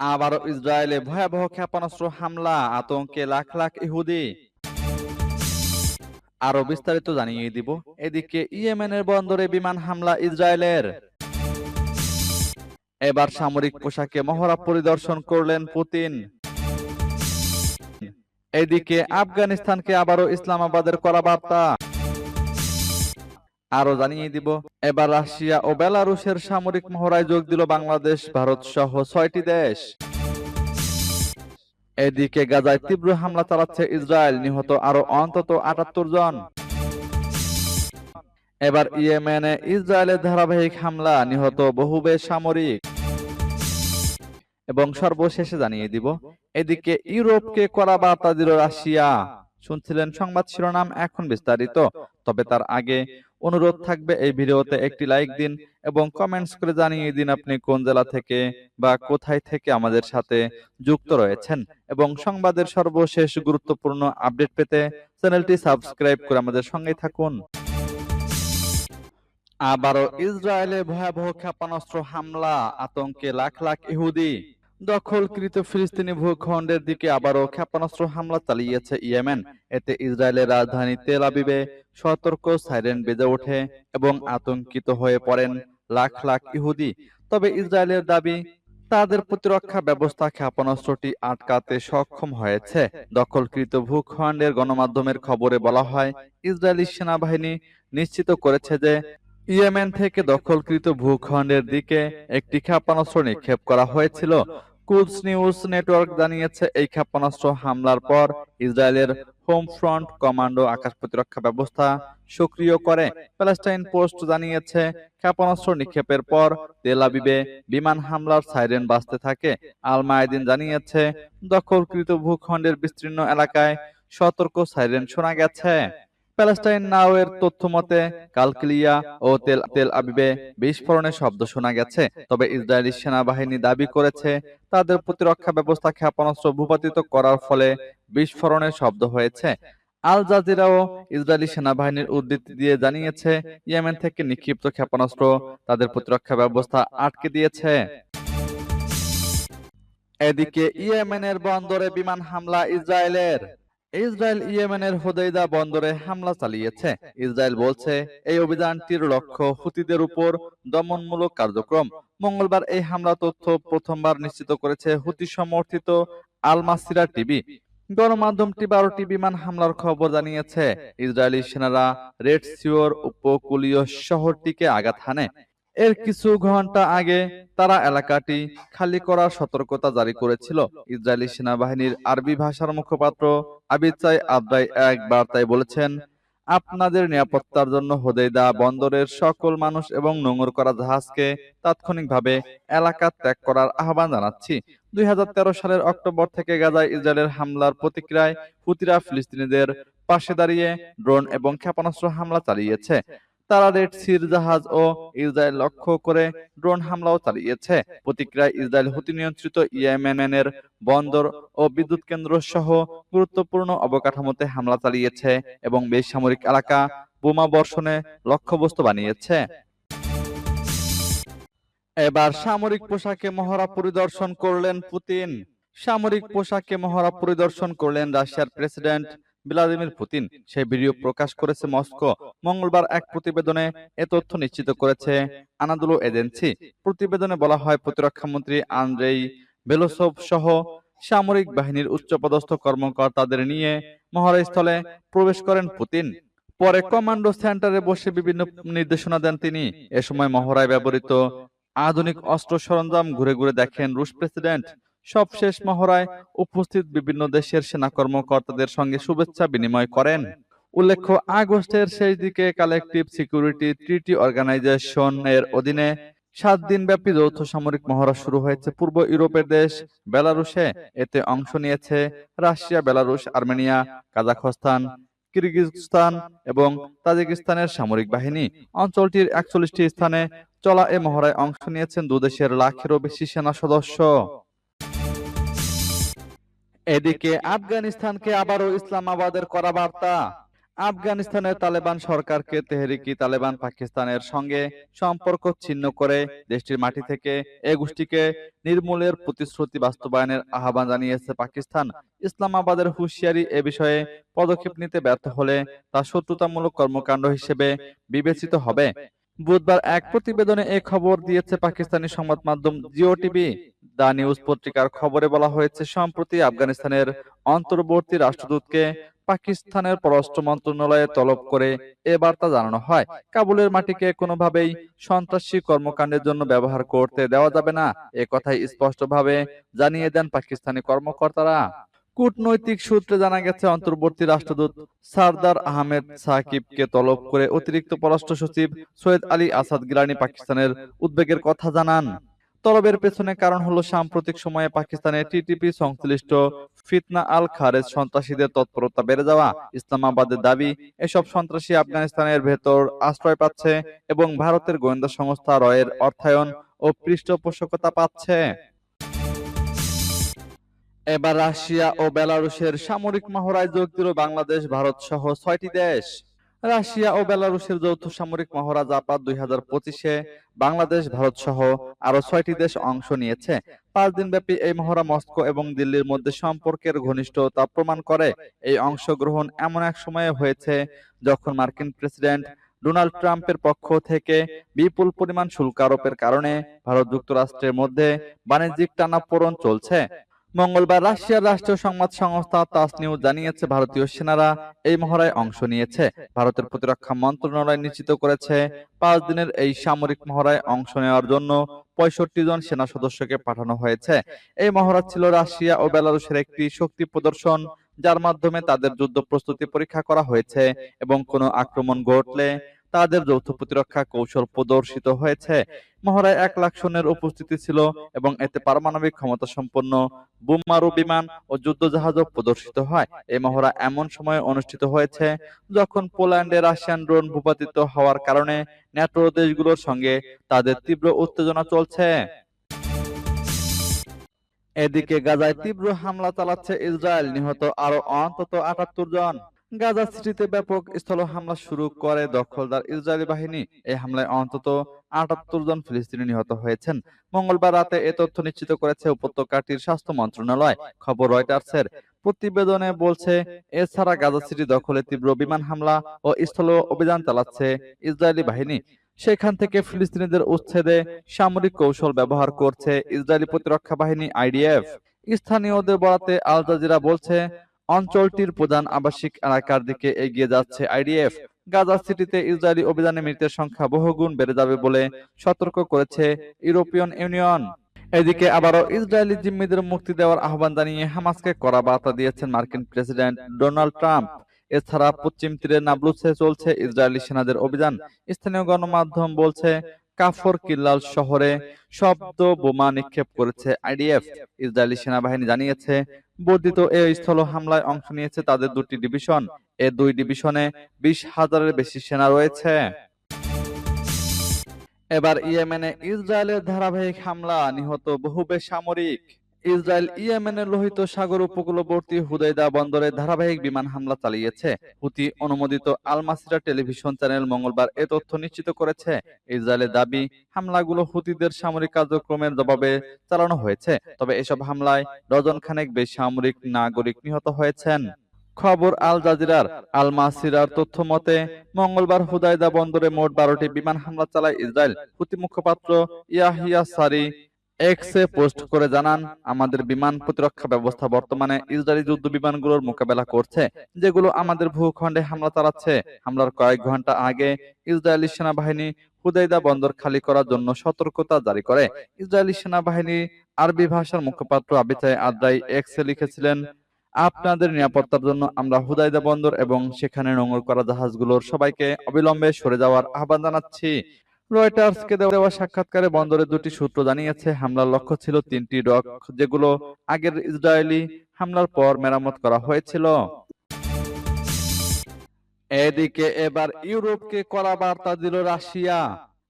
আবারও ইসরায়েলে ভয়াবহ ক্ষেপণাস্ত্র হামলা, আতঙ্কে লাখ লাখ ইহুদি। আরও বিস্তারিত জানিয়ে দিব। এদিকে ইয়েমেনের বন্দরে বিমান হামলা ইসরায়েলের। এবার সামরিক পোশাকে মহড়া পরিদর্শন করলেন পুতিন। এদিকে আফগানিস্তানকে আবারও ইসলামাবাদের করা বার্তা আরও জানিয়ে দিব, এবার রাশিয়া ও বেলারুশের সামরিক মহড়ায় যোগ দিল বাংলাদেশ, ভারত সহ ছয়টি দেশ। এদিকে গাজায় তীব্র হামলা চালাচ্ছে ইসরায়েল, নিহত আরও অন্তত আটাত্তর জন। এবার ইয়েমেনে ইসরায়েলের ধারাবাহিক হামলা, নিহত বহু সামরিক এবং সর্বশেষে জানিয়ে দিব, এদিকে ইউরোপকে করা বার্তা দিল রাশিয়া। শুনছিলেন সংবাদ শিরোনাম এখন বিস্তারিত, তবে তার আগে অনুরোধ থাকবে এই ভিডিওতে একটি লাইক দিন এবং কমেন্টস করে জানিয়ে দিন আপনি কোন জেলা থেকে বা কোথায় থেকে আমাদের সাথে যুক্ত রয়েছেন এবং সংবাদের সর্বশেষ গুরুত্বপূর্ণ আপডেট পেতে চ্যানেলটি সাবস্ক্রাইব করে আমাদের সঙ্গে থাকুন। আবারও ইসরায়েলে ভয়াবহ ক্ষেপণাস্ত্র হামলা, আতঙ্কে লাখ লাখ ইহুদি দখলকৃত ফিলিস্তিনি ভূখণ্ডের দিকে আবারও ক্ষেপণাস্ত্র হামলা চালিয়েছে ইয়েমেন। এতে ইসরায়েলের রাজধানী তেল আবিবে সতর্ক, সাইরেন বেজে ওঠে এবং আতঙ্কিত হয়ে পড়েন লাখ লাখ ইহুদি। তবে ইসরায়েলের দাবি, তাদের প্রতিরক্ষা ব্যবস্থা ক্ষেপণাস্ত্রটি আটকাতে সক্ষম হয়েছে। দখলকৃত ভূখণ্ডের গণমাধ্যমের খবরে বলা হয়, ইসরায়েলি সেনাবাহিনী নিশ্চিত করেছে যে ইয়েমেন থেকে দখলকৃত ভূখণ্ডের দিকে একটি ক্ষেপণাস্ত্র নিক্ষেপ করা হয়েছিল। কুদস নিউজ নেটওয়ার্ক জানিয়েছে, এই ক্ষেপণাস্ত্র হামলার পর ইসরায়েলের হোম ফ্রন্ট কমান্ডো আকাশ প্রতিরক্ষা ব্যবস্থা সক্রিয় করে। প্যালেস্টাইন পোস্ট জানিয়েছে, ক্ষেপণাস্ত্র নিক্ষেপের পর তেলাবিবে বিমান হামলার সাইরেন বাজতে থাকে। আল মায়েদিন জানিয়েছে, দখলকৃত ভূখণ্ডের বিস্তীর্ণ এলাকায় সতর্ক সাইরেন শোনা গেছে। প্যালেস্টাইন নাও এর তথ্য মতে, কালকিলিয়া ও তেল তেল আবিবে বিস্ফোরণের শব্দ শোনা গেছে। তবে ইসরায়েলি সেনাবাহিনী দাবি করেছে, তাদের প্রতিরক্ষা ব্যবস্থা ক্ষেপণাস্ত্র ভূপাতিত করার ফলে বিস্ফোরণের শব্দ হয়েছে। আল জাজিরাও ইসরায়েলি সেনাবাহিনীর উদ্ধৃতি দিয়ে জানিয়েছে, ইয়েমেন থেকে নিক্ষিপ্ত ক্ষেপণাস্ত্র তাদের প্রতিরক্ষা ব্যবস্থা আটকে দিয়েছে। এদিকে ইয়েমেনের বন্দরে বিমান হামলা ইসরায়েলের। ইসরায়েল ইয়েমেনের হোদেইদা বন্দরে হামলা চালিয়েছে। ইসরায়েল বলছে, এই অভিযানটির লক্ষ্য হুতিদের উপর দমনমূলক কার্যক্রম। মঙ্গলবার এই হামলা তথ্য প্রথমবার নিশ্চিত করেছে হুতি সমর্থিত আল মাসিরা টিভি গণমাধ্যমটি বারোটি বিমান হামলার খবর জানিয়েছে। ইসরায়েলি সেনারা রেড সিওর উপকূলীয় শহরটিকে আঘাত হানে। এর কিছু ঘণ্টা আগে তারা এলাকাটি খালি করার সতর্কতা জারি করেছিল। ইসরায়েলি সেনাবাহিনীর আরবি ভাষার মুখপাত্র আবিচাই আবদাই এক বার্তায় বলেছেন আপনাদের নিরাপত্তার জন্য হোদেইদা বন্দরের সকল মানুষ এবং নোংর করা জাহাজকে তাৎক্ষণিকভাবে এলাকা ত্যাগ করার আহ্বান জানাচ্ছি। দুই হাজার তেরো সালের অক্টোবর থেকে গাজায় ইসরায়েলের হামলার প্রতিক্রিয়ায় হুতিরা ফিলিস্তিনিদের পাশে দাঁড়িয়ে ড্রোন এবং ক্ষেপণাস্ত্র হামলা চালিয়েছে। তারা রেড সির জাহাজ ও ইসরায়েল লক্ষ্য করে ড্রোন হামলাও চালিয়েছে। প্রতিক্রিয়ায় ইসরায়েল হুতি নিয়ন্ত্রিত ইয়েমেনের বন্দর ও বিদ্যুৎ কেন্দ্র সহ গুরুত্বপূর্ণ অবকাঠামোতে হামলা চালিয়েছে এবং বেসামরিক এলাকা বোমা বর্ষণে লক্ষ্যবস্তু বানিয়েছে। এবার সামরিক পোশাকে মহড়া পরিদর্শন করলেন পুতিন। সামরিক পোশাকে মহড়া পরিদর্শন করলেন রাশিয়ার প্রেসিডেন্ট ভ্লাদিমির পুতিন সেই ভিডিও প্রকাশ করেছে মস্কো। মঙ্গলবার এক প্রতিবেদনে এ তথ্য নিশ্চিত করেছে আনাদুলো এজেন্সি। প্রতিবেদনে বলা হয় প্রতিরক্ষা মন্ত্রী আন্দ্রেই বেলোসভ সহ সামরিক বাহিনীর উচ্চপদস্থ কর্মকর্তাদের নিয়ে মহড়াস্থলে প্রবেশ করেন পুতিন। পরে কমান্ডো সেন্টারে বসে বিভিন্ন নির্দেশনা দেন তিনি। এ সময় মহড়ায় ব্যবহৃত আধুনিক অস্ত্র সরঞ্জাম ঘুরে ঘুরে দেখেন রুশ প্রেসিডেন্ট সবশেষ মহড়ায় উপস্থিত বিভিন্ন দেশের সেনা কর্মকর্তাদের সঙ্গে শুভেচ্ছা বিনিময় করেন। উল্লেখ্য, আগস্টের শেষ দিকে কালেকটিভ সিকিউরিটি ট্রিটি অর্গানাইজেশন এর অধীনে সাত দিন ব্যাপী যৌথ সামরিক মহড়া শুরু হয়েছে। পূর্ব ইউরোপের দেশ বেলারুশে এতে অংশ নিয়েছে Russia, Belarus, Armenia, Kazakhstan, Kyrgyzstan এবং তাজিকিস্তানের সামরিক বাহিনী। অঞ্চলটির একচল্লিশটি স্থানে চলা এ মহড়ায় অংশ নিয়েছেন দুদেশের লাখেরও বেশি সেনা সদস্য। এদিকে আফগানিস্তানকে আবারও ইসলামাবাদের করা বার্তা। আফগানিস্তানের তালেবান সরকারকে তেহরিকি তালেবান পাকিস্তানের সঙ্গে সম্পর্ক ছিন্ন করে দেশটির মাটি থেকে এ গোষ্ঠীকে নির্মূলের প্রতিশ্রুতি বাস্তবায়নের আহ্বান জানিয়েছে পাকিস্তান। ইসলামাবাদের হুঁশিয়ারি এ বিষয়ে পদক্ষেপ নিতে ব্যর্থ হলে তা শত্রুতামূলক কর্মকাণ্ড হিসেবে বিবেচিত হবে। বুধবার এক প্রতিবেদনে এ খবর দিয়েছে পাকিস্তানি সংবাদ মাধ্যম জিও টিভি। দা নিউজ পত্রিকার খবরে বলা হয়েছে, সম্প্রতি আফগানিস্তানের অন্তর্বর্তী রাষ্ট্রদূতকে পাকিস্তানের পররাষ্ট্র মন্ত্রণালয়ে তলব করে এ বার্তা জানানো হয়। কাবুলের মাটিকে কোনোভাবেই সন্ত্রাসী কর্মকাণ্ডের জন্য ব্যবহার করতে দেওয়া যাবে না, এ কথাই স্পষ্টভাবে জানিয়ে দেন পাকিস্তানি কর্মকর্তারা। কূটনৈতিক সূত্রে জানা গেছে, অন্তর্বর্তী রাষ্ট্রদূত সারদার আহমেদ সাকিবকে তলব করে অতিরিক্ত পররাষ্ট্র সচিব সৈয়দ আলী আসাদ গিলানি পাকিস্তানের উদ্বেগের কথা জানান। তলবের পেছনে কারণ হলো সাম্প্রতিক সময়ে পাকিস্তানের টিটিপি সংশ্লিষ্ট ফিতনা আল খারেজ সন্ত্রাসীদের তৎপরতা বেড়ে যাওয়া, ইসলামাবাদের দাবি, এসব সন্ত্রাসী আফগানিস্তানের ভেতর আশ্রয় পাচ্ছে এবং ভারতের গোয়েন্দা সংস্থা রয়ের অর্থায়ন ও পৃষ্ঠপোষকতা পাচ্ছে। এবার রাশিয়া ও বেলারুশের সামরিক মহড়ায় যোগ দিল বাংলাদেশ, ভারত সহ ছয়টি দেশ। রাশিয়া ও বেলারুশের যৌথ সামরিক মহড়া জাপাত দুই হাজার পঁচিশে বাংলাদেশ, ভারত সহ আরও ছয়টি দেশ অংশ নিয়েছে। পাঁচ দিনব্যাপী এই মহড়া মস্কো এবং দিল্লির মধ্যে সম্পর্কের ঘনিষ্ঠতা প্রমাণ করে এই অংশগ্রহণ এমন এক সময়ে হয়েছে যখন মার্কিন প্রেসিডেন্ট ডোনাল্ড ট্রাম্পের পক্ষ থেকে বিপুল পরিমাণ শুল্ক আরোপের কারণে ভারত যুক্তরাষ্ট্রের মধ্যে বাণিজ্যিক টানাপোড়েন চলছে। মঙ্গলবার রাশিয়ার রাষ্ট্রীয় সংবাদ সংস্থা তাস নিউজ জানিয়েছে, ভারতীয় সেনারা এই মহড়ায় অংশ নিয়েছে। ভারতের প্রতিরক্ষা মন্ত্রণালয় নিশ্চিত করেছে, পাঁচ দিনের এই সামরিক মহড়ায় অংশ নেওয়ার জন্য পঁয়ষট্টি জন সেনা সদস্যকে পাঠানো হয়েছে। এই মহড়া ছিল রাশিয়া ও বেলারুশের একটি শক্তি প্রদর্শন, যার মাধ্যমে তাদের যুদ্ধ প্রস্তুতি পরীক্ষা করা হয়েছে এবং কোনো আক্রমণ ঘটলে তাদের যৌথ প্রতিরক্ষা কৌশল প্রদর্শিত হয়েছে। মহড়ায় এক লাখ সৈন্যের উপস্থিতি ছিল এবং এতে পারমাণবিক ক্ষমতা সম্পন্ন বোমারু বিমান ও যুদ্ধ জাহাজও প্রদর্শিত হয়। এই মহড়া এমন সময়ে অনুষ্ঠিত হয়েছে যখন পোল্যান্ডে রাশিয়ান ড্রোন ভূপাতিত হওয়ার কারণে ন্যাটো দেশগুলোর সঙ্গে তাদের তীব্র উত্তেজনা চলছে। এদিকে গাজায় তীব্র হামলা চালাচ্ছে ইসরায়েল, নিহত আরও অন্তত আটাত্তর জন। গাজা সিটিতে ব্যাপক স্থল হামলা শুরু করে দখলদার ইসরায়েলি বাহিনী। এই হামলায় অন্তত আটাত্তর জন ফিলিস্তিনি নিহত হয়েছেন। মঙ্গলবার রাতে এ তথ্য নিশ্চিত করেছে উপত্যকাটির স্বাস্থ্য মন্ত্রণালয়। খবর রয়টার্সের। প্রতিবেদনে বলছে, এছাড়া গাজা সিটি দখলে তীব্র বিমান হামলা ও স্থল অভিযান চালাচ্ছে ইসরায়েলি বাহিনী। সেখান থেকে ফিলিস্তিনিদের উচ্ছেদে সামরিক কৌশল ব্যবহার করছে ইসরায়েলি প্রতিরক্ষা বাহিনী আইডিএফ। স্থানীয়দের বরাতে আল জাজিরা বলছে অঞ্চলটির প্রধান আবাসিক এলাকার দিকে এগিয়ে যাচ্ছে আইডিএফ। গাজা সিটিতে ইসরায়েলি অভিযানে মৃতের সংখ্যা বহুগুণ বেড়ে যাবে বলে সতর্ক করেছে ইউরোপিয়ান ইউনিয়ন। এদিকে আবারও ইসরায়েলি জিম্মিদের মুক্তি দেওয়ার আহ্বান জানিয়ে হামাসকে কড়া বার্তা দিয়েছেন মার্কিন প্রেসিডেন্ট ডোনাল্ড ট্রাম্প। এছাড়া পশ্চিম তীরে নাবলুসে চলছে ইসরায়েলি সেনাদের অভিযান। স্থানীয় গণমাধ্যম বলছে, কাফর কিল্লাল শহরে শব্দ বোমা নিক্ষেপ করেছে আইডিএফ। ইসরায়েলি সেনাবাহিনী জানিয়েছে বর্ধিত এই স্থল হামলায় অংশ নিয়েছে তাদের দুটি ডিভিশন। এ দুই ডিভিশনে বিশ হাজারের বেশি সেনা রয়েছে। এবার ইয়েমেনে ইসরায়েলের ধারাবাহিক হামলা নিহত বহু বেসামরিক। ইসরায়েল, ইয়েমেনের লোহিত সাগর উপকূলবর্তী হুদাইদা বন্দরে ধারাবাহিক বিমান হামলা চালিয়েছে। হুতি অনুমোদিত আল মাসিরা টেলিভিশন চ্যানেল মঙ্গলবার এ তথ্য নিশ্চিত করেছে। ইসরায়েলের দাবি, হামলাগুলো হুতিদের সামরিক কার্যক্রমের জবাবে চালানো হয়েছে। তবে এসব হামলায় ডজন খানেক বেসামরিক নাগরিক নিহত হয়েছেন। খবর আল জাজিরার। আল মাসিরার তথ্য মতে, মঙ্গলবার হুদাইদা বন্দরে মোট বারোটি বিমান হামলা চালায় ইসরায়েল। হুতি মুখপাত্র ইয়াহিয়া সারি এক্সে পোস্ট করে জানান, আমাদের বিমান প্রতিরক্ষা ব্যবস্থা বর্তমানে ইসরায়েলি যুদ্ধ বিমানগুলোর মোকাবেলা করছে, যেগুলো আমাদের ভূখণ্ডে হামলা চালাচ্ছে। হামলার কয়েক ঘণ্টা আগে ইসরায়েলি সেনাবাহিনী হুদাইদা বন্দর খালি করার জন্য সতর্কতা জারি করে। ইসরায়েলি সেনাবাহিনী আরবি ভাষার মুখপাত্র আবিতাই আদ্রাই এক্সে লিখেছিলেন, আপনাদের নিরাপত্তার জন্য আমরা হুদাইদা বন্দর এবং সেখানে নোঙর করা জাহাজগুলোর সবাইকে অবিলম্বে সরে যাওয়ার আহ্বান জানাচ্ছি। রয়টার্সকে দেওয়া সাক্ষাৎকারে বন্দরের দুটি সূত্র জানিয়েছে, হামলার লক্ষ্য ছিল তিনটি ডক যেগুলো আগের ইসরায়েলি হামলার পর মেরামত করা হয়েছিল। এদিকে এবার ইউরোপকে কড়া বার্তা দিল রাশিয়া।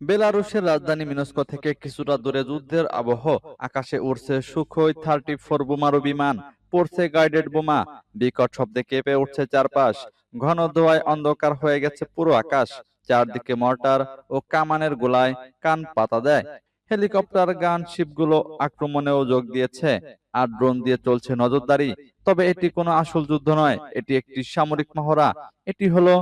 বেলারুশের রাজধানী মিনস্কো থেকে কিছুটা দূরে যুদ্ধের আবহ, আকাশে উড়ছে সুখোই থার্টি ফোর বোমারু বিমান, পড়ছে গাইডেড বোমা, বিকট শব্দে কেঁপে উঠছে চারপাশ, ঘন ধোয়ায় অন্ধকার হয়ে গেছে পুরো আকাশ। চারদিকে মর্টার ও কামানের গোলায় কান পাতা দেয়। হেলিকপ্টার, গান, শিপগুলো আক্রমণেও যোগ দিয়েছে আর ড্রোন দিয়ে চলছে নজরদারি। তবে এটি কোনো আসল যুদ্ধ নয়, এটি একটি সামরিক মহড়া। এটি হলো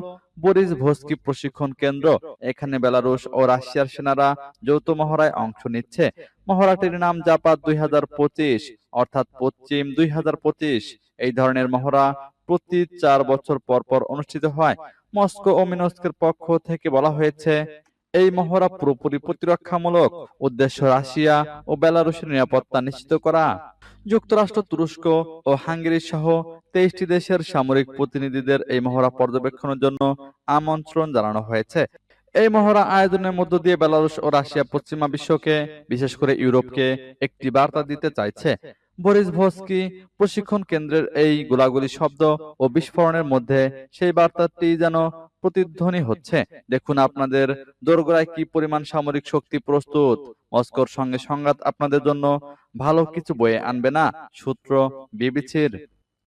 বরিস ভস্কি প্রশিক্ষণ কেন্দ্র। এখানে বেলারুশ ও রাশিয়ার সেনারা যৌথ মহড়ায় অংশ নিচ্ছে। মহড়াটির নাম জাপাত দুই অর্থাৎ পশ্চিম দুই হাজার পঁচিশ। এই ধরনের মহড়া প্রতি চার বছর পর পর অনুষ্ঠিত হয়। মস্কো ও মিনস্কের পক্ষ থেকে বলা হয়েছে, এই মহড়া পুরোপুরি প্রতিরক্ষামূলক উদ্দেশ্য রাশিয়া ও বেলারুশের নিরাপত্তা নিশ্চিত করা। যুক্তরাষ্ট্র, তুরস্ক ও হাঙ্গেরি সহ তেইশটি দেশের সামরিক প্রতিনিধিদের এই মহড়া পর্যবেক্ষণের জন্য আমন্ত্রণ জানানো হয়েছে। এই মহড়া আয়োজনের মধ্য দিয়ে বেলারুশ ও রাশিয়া পশ্চিমা বিশ্বকে, বিশেষ করে ইউরোপকে, একটি বার্তা দিতে চাইছে। বরিস ভস্কি প্রশিক্ষণ কেন্দ্রের এই গোলাগুলি শব্দ ও বিস্ফোরণের মধ্যে সেই বার্তাটি যেন প্রতিধ্বনি হচ্ছে। দেখুন আপনাদের দোরগোড়ায় কি পরিমাণ সামরিক শক্তি প্রস্তুত। মস্কোর সঙ্গে সংঘাত আপনাদের জন্য ভালো কিছু বয়ে আনবে না, সূত্র বিবিসির।